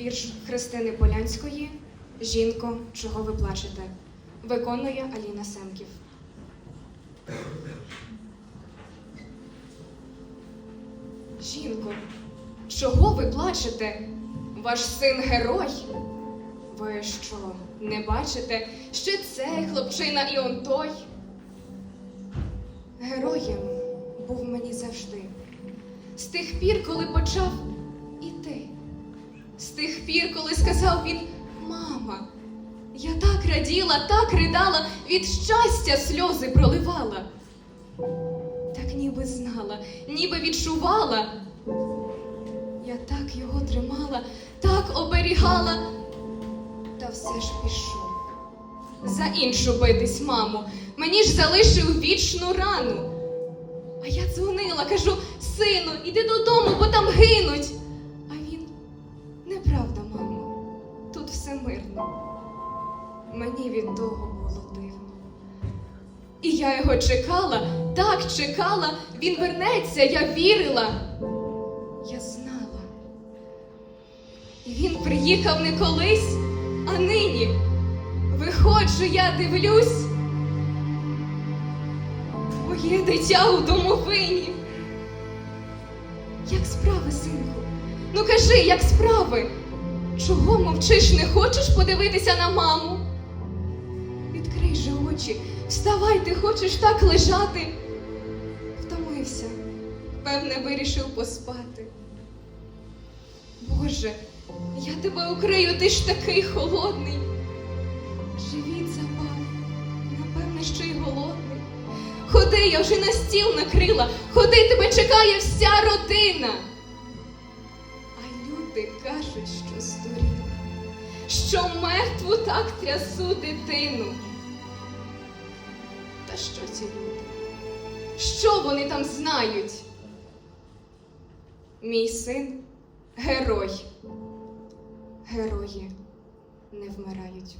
Вірш Христини Полянської Жінко, чого ви плачете? Виконує Аліна Семків. Жінко, чого ви плачете? Ваш син герой? Ви що, не бачите, що цей хлопчина і он той? Героєм був мені завжди. З тих пір, коли почав тих пір, коли сказав він Мама, я так раділа, так ридала, від щастя сльози проливала. Так ніби знала, ніби відчувала. Я так його тримала, так оберігала, та все ж пішов. За іншу битись, мамо, мені ж залишив вічну рану. А я дзвонила, кажу, сину, іди додому, тут все мирно. Мені від того було дивно. І я його чекала, так чекала, він вернеться, я вірила. Я знала. І він приїхав не колись, а нині. Виходжу, я дивлюсь. Моє дитя у домовині. Як справи, синку? Ну кажи, як справи? Чого мовчиш, не хочеш подивитися на маму? Відкрий же очі, вставай, ти хочеш так лежати. Втомився, певне, вирішив поспати. Боже, я тебе укрию, ти ж такий холодний. Живіт запав, напевне, що й голодний. Ходи, я вже на стіл накрила, ходи, тебе чекає вся родина. Люди кажуть, що здуріла, що мертву так трясу дитину. Та що ці люди? Що вони там знають? Мій син герой. Герої не вмирають.